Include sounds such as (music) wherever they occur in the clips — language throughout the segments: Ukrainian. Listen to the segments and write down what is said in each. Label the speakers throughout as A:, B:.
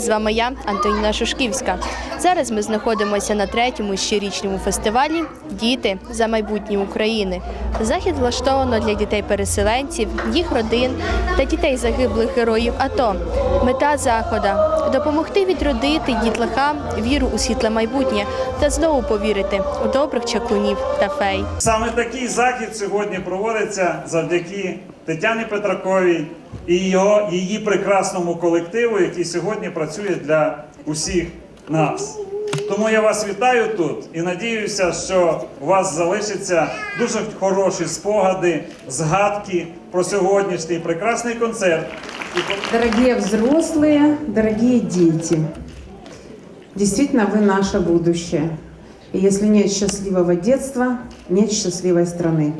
A: З вами я, Антоніна Шушківська. Зараз ми знаходимося на третьому щорічному фестивалі Діти за майбутнє України. Захід влаштовано для дітей-переселенців, їх родин та дітей загиблих героїв АТО. Мета заходу допомогти відродити дітлахам віру у світле майбутнє та знову повірити у добрих чаклунів та фей.
B: Саме такий захід сьогодні проводиться завдяки Тетяні Петраковій і його, її прекрасному колективу, який сьогодні працює для усіх нас. Тому я вас вітаю тут і надіюся, що у вас залишаться дуже хороші спогади, згадки про сьогоднішній прекрасний концерт. І
C: Дорогие взрослые, дорогие дети, действительно вы наше будущее. И если нет счастливого детства, нет счастливой страны.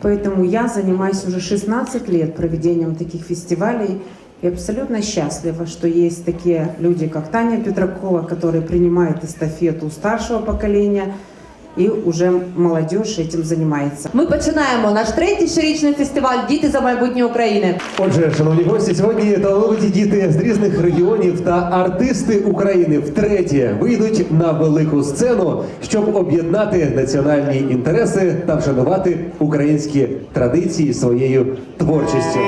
C: Поэтому я занимаюсь уже 16 лет проведением таких фестивалей и абсолютно счастлива, что есть такие люди, как Таня Петракова, которые принимают эстафету у старшего поколения, и уже молодежь этим занимается.
D: Ми починаємо наш третій щорічний фестиваль Діти за майбутнє України.
E: Отже, шановні гості, сьогодні талановиті діти з різних регіонів та артисти України втретє вийдуть на велику сцену, щоб об'єднати національні інтереси та вшанувати українські традиції своєю творчістю.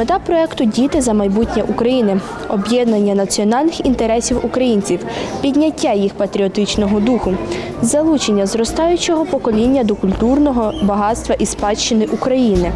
A: Мета проекту Діти за майбутнє України. Об'єднання національних інтересів українців, підняття їх патріотичного духу, залучення зростаючого покоління до культурного багатства і спадщини України.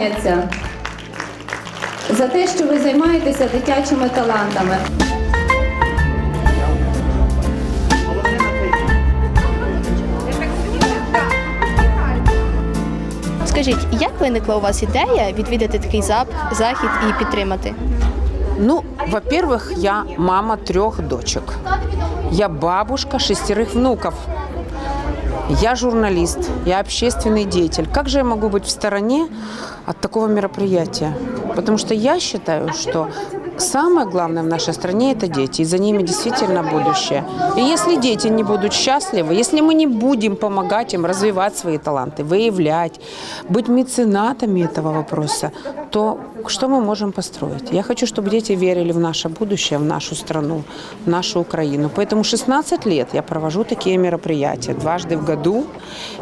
F: Вам за те, що ви займаєтеся дитячими талантами.
A: Скажіть, як виникла у вас ідея відвідати такий захід і підтримати?
G: Ну, во-первых, я мама трех дочек. Я бабушка шестерых внуков. Я журналист, я общественный деятель. Как же я могу быть в стороне от такого мероприятия? Потому что я считаю, что самое главное в нашей стране – это дети, и за ними действительно будущее. И если дети не будут счастливы, если мы не будем помогать им развивать свои таланты, выявлять, быть меценатами этого вопроса, то что мы можем построить? Я хочу, чтобы дети верили в наше будущее, в нашу страну, в нашу Украину. Поэтому 16 лет я провожу такие мероприятия дважды в году.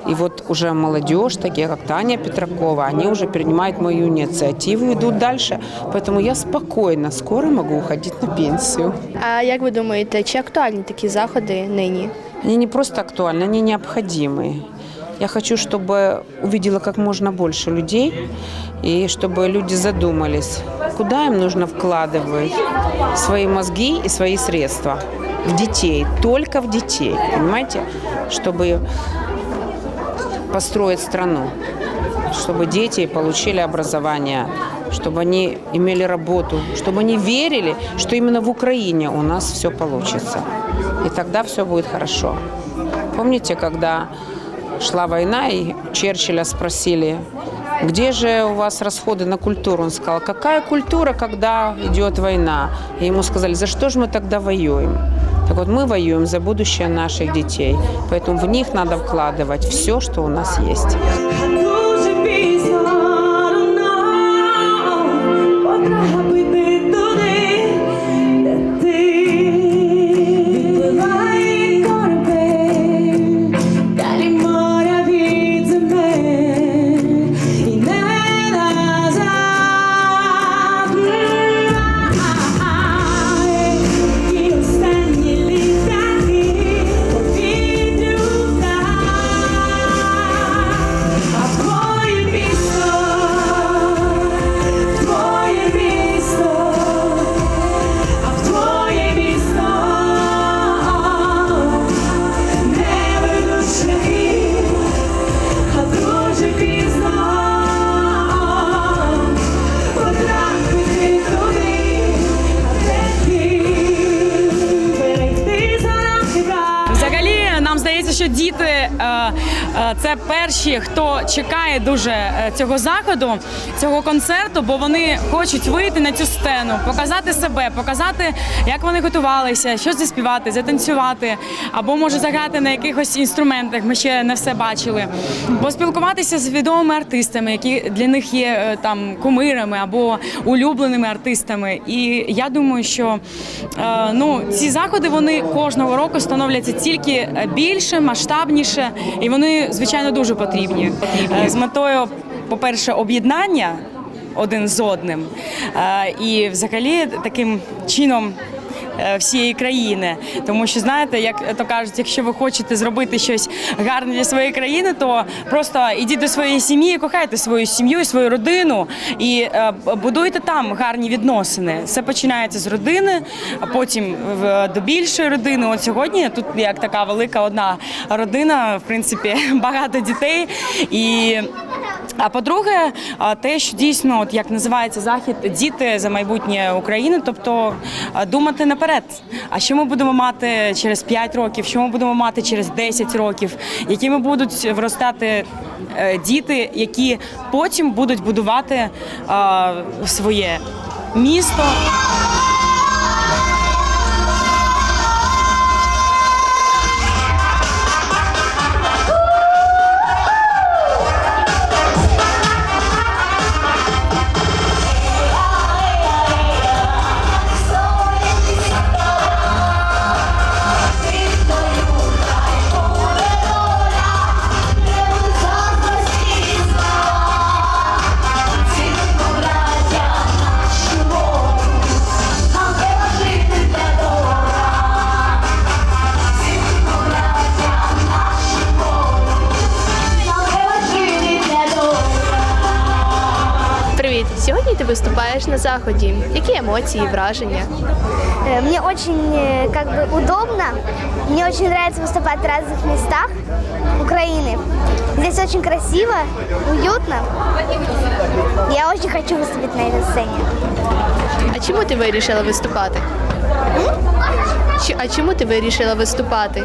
G: И вот уже молодежь, такие как Таня Петракова, они уже принимают мою инициативу и идут дальше. Поэтому я спокойно, скоро могу уходить на пенсию.
A: А як ви думаєте, чи актуальні такі заходи нині?
G: Они не просто актуальны, они необходимы. Я хочу, чтобы увидела как можно больше людей, и чтобы люди задумались, куда им нужно вкладывать свои мозги и свои средства. В детей, только в детей, понимаете? Чтобы построить страну, чтобы дети получили образование, чтобы они имели работу, чтобы они верили, что именно в Украине у нас все получится. И тогда все будет хорошо. Помните, когда шла война, и Черчилля спросили, где же у вас расходы на культуру? Он сказал, какая культура, когда идет война? И ему сказали, за что же мы тогда воюем? Так вот, мы воюем за будущее наших детей, поэтому в них надо вкладывать все, что у нас есть.
H: Діти е, е, це перші, хто чекає дуже е, цього заходу, цього концерту, бо вони хочуть вийти на цю сцену, показати себе, показати, як вони готувалися, щось заспівати, затанцювати, або може заграти на якихось інструментах. Ми ще не все бачили. Поспілкуватися з відомими артистами, які для них є там кумирами або улюбленими артистами. І я думаю, що ну ці заходи вони кожного року становляться тільки більше, масштабніше, і вони звичайно дуже потрібні Е, з метою, по-перше, об'єднання один з одним, е, і взагалі таким чином. Е, Всієї країни, тому що знаєте, як то кажуть, якщо ви хочете зробити щось гарне для своєї країни, то просто ідіть до своєї сім'ї, кохайте свою сім'ю, свою родину і е, будуйте там гарні відносини. Все починається з родини, а потім до більшої родини. От сьогодні тут як така велика одна родина, в принципі, (laughs) багато дітей і. А по-друге, те, що дійсно, от як називається захід, діти за майбутнє України, тобто думати наперед. А що ми будемо мати через 5 років, що ми будемо мати через 10 років, якими будуть виростати е, діти, які потім будуть будувати своє місто.
A: заході. Які емоції, враження?
I: Э, Мне очень э, как бы удобно. Мне очень нравится выступать в разных местах Украины. Здесь очень красиво, уютно. Я очень хочу выступить на этой сцене.
A: А чому ти вирішила виступати? Чи- А чому ти вирішила виступати?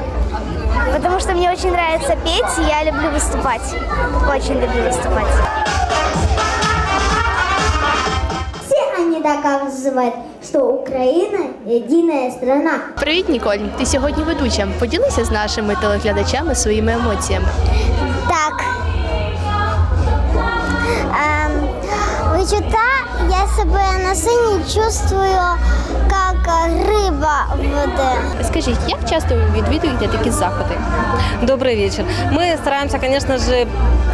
I: Потому что мне очень нравится петь, и я люблю выступать. Очень люблю выступать. Все они доказывают, что Украина единая страна.
A: Привіт, Ніколь! Ти сьогодні ведуча. Поділися з нашими телеглядачами своїми емоціями.
I: Так. відчуття я себе на сцені чувствую як риба в воді.
A: Скажіть, як часто ви відвідуєте такі заходи?
J: Добрый вечер. Мы стараемся, конечно же,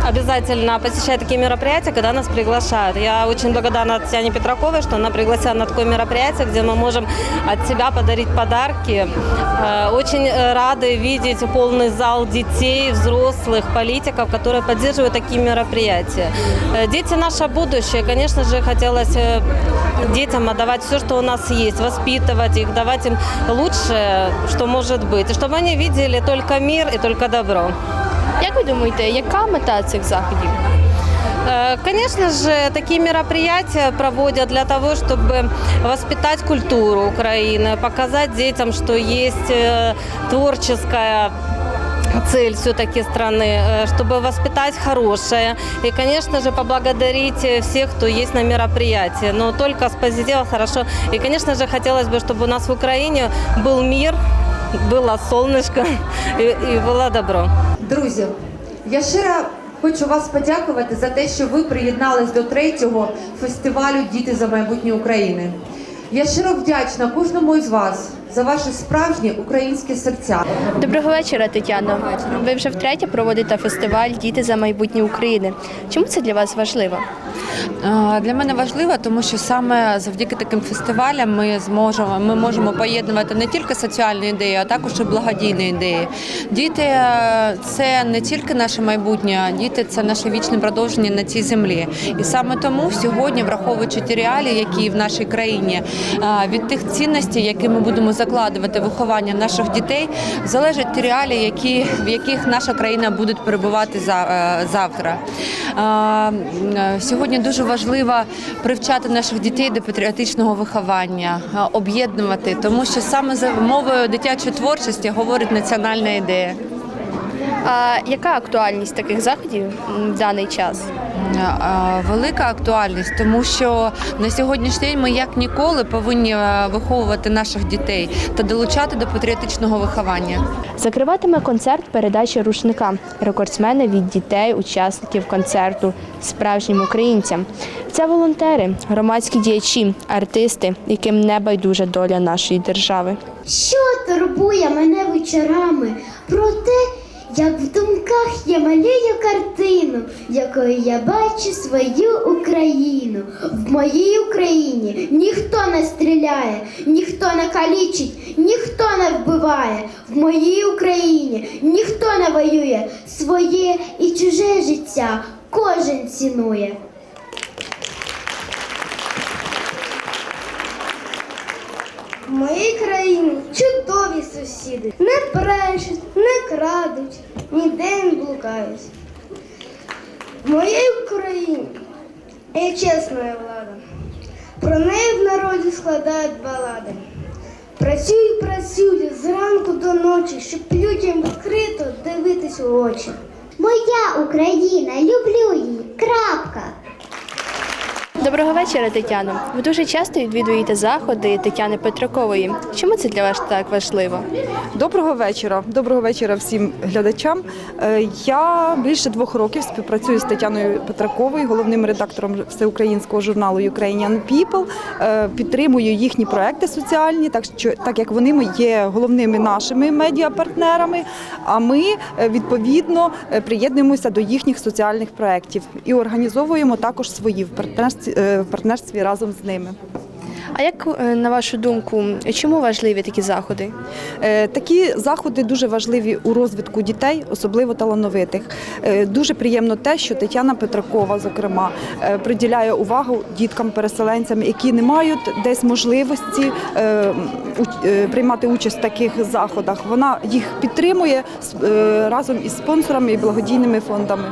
J: обязательно посещать такие мероприятия, когда нас приглашают. Я очень благодарна Татьяне Петраковой, что она пригласила на такое мероприятие, где мы можем от себя подарить подарки. Э, Очень э, рады видеть полный зал детей, взрослых, политиков, которые поддерживают такие мероприятия. Э, Дети – наше будущее. Конечно же, хотелось э, детям отдавать все, что у нас есть, воспитывать их, давать им лучшее, что может быть. И чтобы они видели только мир и только добро.
A: Як ви думаєте, яка мета цих заходів?
J: Э, Конечно же, такие мероприятия проводят для того, чтобы воспитать культуру Украины, показать детям, что есть э, творческая цель все-таки страны, э, чтобы воспитать хорошее. И, конечно же, поблагодарить э, всех, кто есть на мероприятии. Но только с позитива хорошо. И, конечно же, хотелось бы, чтобы у нас в Украине был мир, было солнышко и, и (laughs) было добро.
D: Друзі, я щиро хочу вас подякувати за те, що ви приєднались до третього фестивалю Діти за майбутнє України. Я щиро вдячна кожному із вас за ваше справжнє українське серця.
A: Доброго вечора, Тетяно. Ви вже втретє проводите фестиваль Діти за майбутнє України. Чому це для вас важливо?
K: Для мене важливо, тому що саме завдяки таким фестивалям ми зможемо ми можемо поєднувати не тільки соціальні ідеї, а також і благодійні ідеї. Діти е, це не тільки наше майбутнє, діти це наше вічне продовження на цій землі. І саме тому сьогодні, враховуючи ті реалії, які в нашій країні, е, від тих цінностей, які ми будемо закладувати виховання наших дітей, залежать ті реалії, в яких наша країна буде перебувати е, завтра. Е, Сьогодні дуже важливо привчати наших дітей до патріотичного виховання, е, об'єднувати, тому що саме за мовою дитячої творчості говорить національна ідея.
A: А яка актуальність таких заходів в даний час?
K: Е, Велика актуальність, тому що на сьогоднішній день ми як ніколи повинні е, виховувати наших дітей та долучати до патріотичного виховання.
A: Закриватиме концерт передача рушника рекордсмени від дітей, учасників концерту справжнім українцям. Це волонтери, громадські діячі, артисти, яким не байдужа доля нашої держави.
I: Що турбує мене вечорами? Про те, як в думках я малюю картину, якою я бачу свою Україну. В моїй Україні ніхто не стріляє, ніхто не калічить, ніхто не вбиває. В моїй Україні ніхто не воює, своє і чуже життя кожен цінує. В моїй країні чудові сусіди. Не брешуть, не крадуть, ніде не блукають. В моїй Україні є чесна влада. Про неї в народі складають балади. Працюють, працюють зранку до ночі, щоб людям відкрито дивитись у очі. Моя Україна, люблю її. Крапка.
A: Доброго вечора, Тетяно. Ви дуже часто відвідуєте заходи Тетяни Петракової. Чому це для вас так важливо?
L: Доброго вечора. Доброго вечора всім глядачам. Е, Я більше двох років співпрацюю з Тетяною Петраковою, головним редактором всеукраїнського журналу Ukrainian People. Е, Підтримую їхні проекти соціальні, так що так як вони є головними нашими медіапартнерами. А ми е, відповідно приєднуємося до їхніх соціальних проєктів і організовуємо також свої в партнерстві, в партнерстві разом з ними.
A: А як е, на вашу думку, чому важливі такі заходи?
L: Е, Такі заходи дуже важливі у розвитку дітей, особливо талановитих. Е, Дуже приємно те, що Тетяна Петракова, зокрема, е, приділяє увагу діткам-переселенцям, які не мають десь можливості е, е, приймати участь в таких заходах. Вона їх підтримує е, разом із спонсорами і благодійними фондами.